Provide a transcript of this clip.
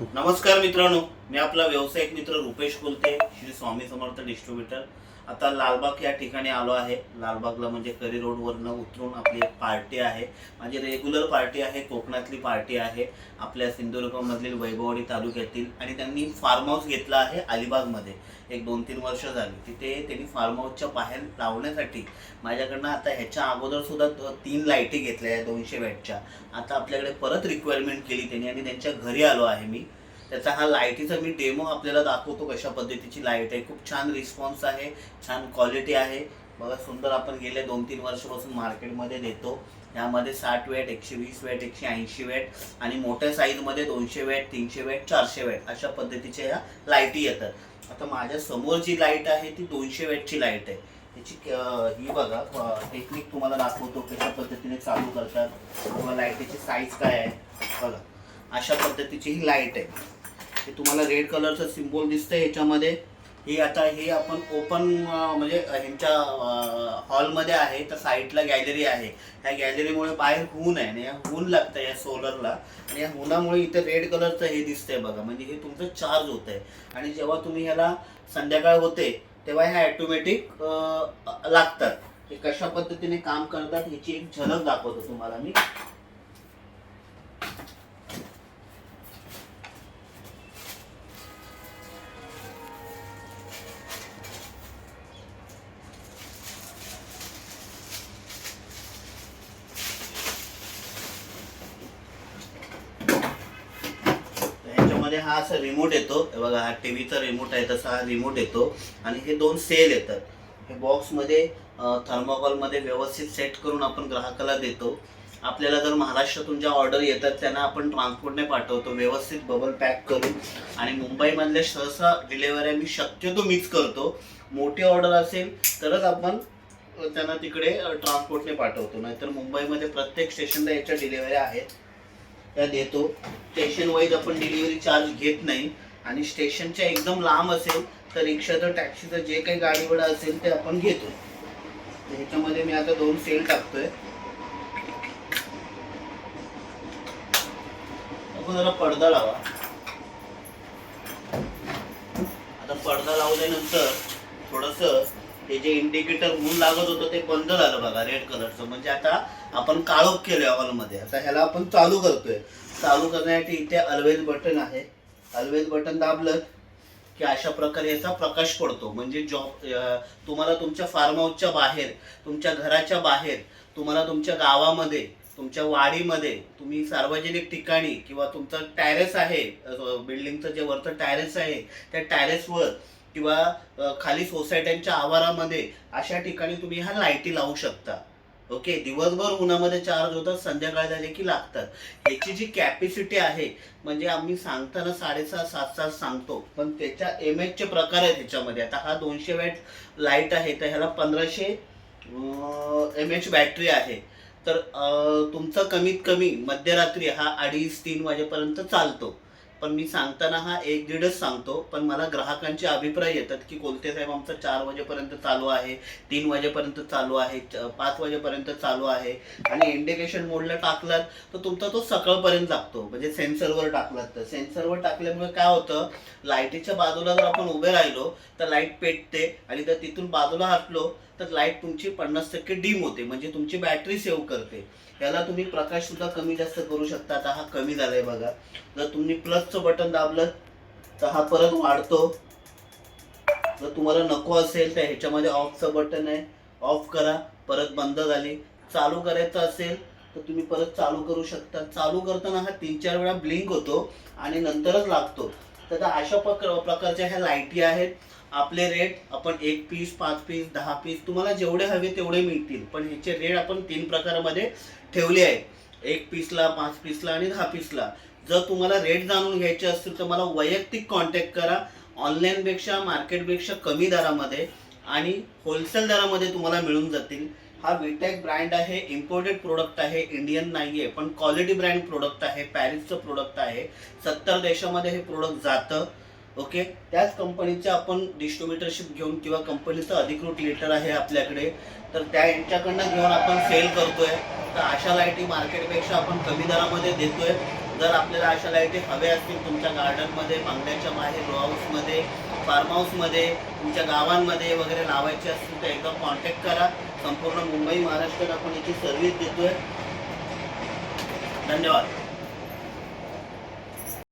नमस्कार मित्रांनो मी आपला व्यावसायिक मित्र रुपेश बोलते श्री स्वामी समर्थ डिस्ट्रीब्युटर. आता लालबाग या ठिकाणी आलो आहे. लालबागला म्हणजे करी रोडवरनं उतरून आपली एक पार्टी आहे. माझी रेग्युलर पार्टी आहे कोकणातली पार्टी आहे. आपल्या सिंधुदुर्गमधील वैभववाडी तालुक्यातील आणि त्यांनी फार्म हाऊस घेतला आहे अलिबागमध्ये. एक दोन तीन वर्ष झाली. तिथे त्यांनी फार्म हाऊसच्या बाहेर लावण्यासाठी माझ्याकडनं आता ह्याच्या अगोदर सुद्धा तीन लाईटी घेतल्या आहेत दोनशे वॅटच्या आता आपल्याकडे परत रिक्वायरमेंट केली त्यांनी आणि त्यांच्या घरी आलो आहे मी. त्याचा हा लाईटीचा मी डेमो आपल्याला दाखवतो कशा पद्धतीची लाइट आहे. खूप छान रिस्पॉन्स आहे छान क्वालिटी आहे. बघा सुंदर आपण गेले दोन तीन वर्षापासून मार्केटमध्ये देतो. यामध्ये साठ वॅट एकशे वीस वॅट एकशे ऐंशी वॅट आणि मोठ्या साईजमध्ये दोनशे वॅट तीनशे वॅट चारशे वॅट अशा पद्धतीच्या ह्या लाईटी येतात. आता माझ्यासमोर जी लाइट आहे ती दोनशे वॅटची लाइट आहे. त्याची ही बघा टेक्निक तुम्हाला दाखवतो कशा पद्धतीने चालू करतात. किंवा लाईटीची साईज काय आहे. बघा अशा पद्धतीची ही लाइट आहे. हे तुम्हाला रेड कलरचं सिम्बॉल दिसतंय ह्याच्यामध्ये. हे आता हे आपण ओपन म्हणजे ह्यांच्या हॉलमध्ये आहे तर साईडला गॅलरी आहे. ह्या गॅलरीमुळे बाहेर ऊन आहे आणि या ऊन लागतं या सोलरला आणि या हुनामुळे इथे रेड कलरचं हे दिसतंय बघा. म्हणजे हे तुमचं चार्ज होत आहे आणि जेव्हा तुम्ही ह्याला संध्याकाळ होते तेव्हा ह्या ॲटोमॅटिक लागतात. हे कशा पद्धतीने काम करतात ह्याची एक झलक दाखवतो तुम्हाला मी. हा असा रिमोट येतो. हे बघा हा टीव्हीचा रिमोट आहे तसा हा रिमोट येतो. आणि हे दोन सेल येतात. हे बॉक्समध्ये थर्माकॉलमध्ये व्यवस्थित सेट करून आपण ग्राहकाला देतो. आपल्याला जर महाराष्ट्रातून ज्या ऑर्डर येतात त्यांना आपण ट्रान्सपोर्टने पाठवतो. व्यवस्थित बबल पॅक करून. आणि मुंबईमधल्या सहसा डिलेवरी मी शक्यतो मिस करतो. मोठी ऑर्डर असेल तरच आपण त्यांना तिकडे ट्रान्सपोर्टने पाठवतो. नाहीतर मुंबईमध्ये प्रत्येक स्टेशनला याच्या डिलेवऱ्या आहेत. त्या देतो. स्टेशन वाईज आपण डिलिव्हरी चार्ज घेत नाही. आणि स्टेशनच्या एकदम लांब असेल तर रिक्षाचं टॅक्सीचं जे काही गाडी वडा असेल ते आपण घेतो. ह्याच्यामध्ये मी आता दोन सेल टाकतोय. आपण जरा पडदा लावा. आता पडदा लावल्यानंतर थोडस हे जे इंडिकेटर ऊन लागत होतं ते बंद झालं बघा रेड कलरचं म्हणजे आता आपण काळोख केलं हॉलमध्ये आता ह्याला आपण चालू करतोय. चालू करण्यासाठी इथे अल्वेज बटन आहे. अल्वेज बटन दाबलं की अशा प्रकारे याचा प्रकाश पडतो. म्हणजे जॉब तुम्हाला तुमच्या फार्म हाऊसच्या बाहेर तुमच्या घराच्या बाहेर तुम्हाला तुमच्या गावामध्ये तुमच्या वाडीमध्ये तुम्ही सार्वजनिक ठिकाणी किंवा तुमचं टॅरेस आहे बिल्डिंगचं जे वरचं टॅरेस आहे त्या टॅरेसवर किंवा खाली सोसायट्यांच्या आवारामध्ये अशा ठिकाणी तुम्ही ह्या लाईटी लावू शकता. ओके? दिवसभर उन्हामध्ये चार्ज होतात संध्याकाळी झाले की लागतात. ह्याची जी कॅपॅसिटी आहे म्हणजे आम्ही सांगताना साडेसहा सात सात सांगतो. पण त्याच्या एम एचचे प्रकार आहेत ह्याच्यामध्ये आता हा दोनशे वॅट लाइट आहे तर ह्याला पंधराशे एम एच बॅटरी आहे. तर तुमचा तुमचं कमीत कमी मध्यरात्री हा अडीच तीन वाजेपर्यंत चालतो. पण मी सांगताना हा एक दीडच सांगतो पण मला ग्राहकांचे अभिप्राय येतात की कोलते साहेब आमचं चार वाजेपर्यंत चालू आहे तीन वाजेपर्यंत चालू आहे पाच वाजेपर्यंत चालू आहे. आणि इंडिकेशन मोडला टाकलात तर तुमचा तो सकाळपर्यंत लागतो म्हणजे सेन्सरवर टाकलात तर. सेन्सरवर टाकल्यामुळे काय होतं लाईटीच्या बाजूला जर आपण उभे राहिलो तर लाइट पेटते आणि जर तिथून बाजूला हटलो तर लाइट तुमची पन्नास टक्के डीम होते. म्हणजे तुमची बॅटरी सेव्ह करते. याला तुम्ही प्रकाश सुद्धा कमी जास्त करू शकता. आता हा कमी झालाय बघा. जर तुम्ही प्लसचं बटन दाबलं तर हा परत वाढतो. जर तुम्हाला नको असेल तर ह्याच्यामध्ये ऑफचं बटन आहे. ऑफ करा. परत बंद झाली. चालू करायचं असेल तर तुम्ही परत चालू करू शकता. चालू करताना हा तीन चार वेळा ब्लिंक होतो आणि नंतरच लागतो. तर अशा प्रकारच्या ह्या लाईटी आहेत. आपले रेट आपण एक पीस पाच पीस दहा पीस तुम्हाला जेवढे हवे तेवढे मिळतील. पण ह्याचे रेट आपण तीन प्रकारामध्ये ठेवले आहेत. एक पीसला पाच पीसला आणि दहा पीसला जर तुम्हाला रेट जाणून घ्यायचे असतील तर मला वैयक्तिक कॉन्टॅक्ट करा. ऑनलाईनपेक्षा मार्केटपेक्षा कमी दरामध्ये आणि होलसेल दरामध्ये तुम्हाला मिळून जातील. हा विटॅक ब्रँड आहे इम्पोर्टेड प्रोडक्ट आहे इंडियन नाही आहे पण क्वालिटी ब्रँड प्रोडक्ट आहे पॅरिसचं प्रोडक्ट आहे. सत्तर देशामध्ये हे प्रोडक्ट जातं. ओके? त्याच कंपनीचे आपण डिस्ट्रीब्युटरशिप घेऊन किंवा कंपनीचं अधिकृत लेटर आहे आपल्याकडे. तर त्या यांच्याकडनं घेऊन आपण सेल करतोय. तर अशा लाईटी मार्केटपेक्षा आपण कमी दरामध्ये देतोय. जर आपल्याला अशा लाईटी हव्या असतील तुमच्या गार्डनमध्ये बांगड्याच्या बाहेर रो हाऊसमध्ये फार्म हाऊसमध्ये तुमच्या गावांमध्ये वगैरे लावायचे असतील तर एकदा कॉन्टॅक्ट करा. संपूर्ण मुंबई महाराष्ट्रात आपण याची सर्व्हिस देतोय. धन्यवाद.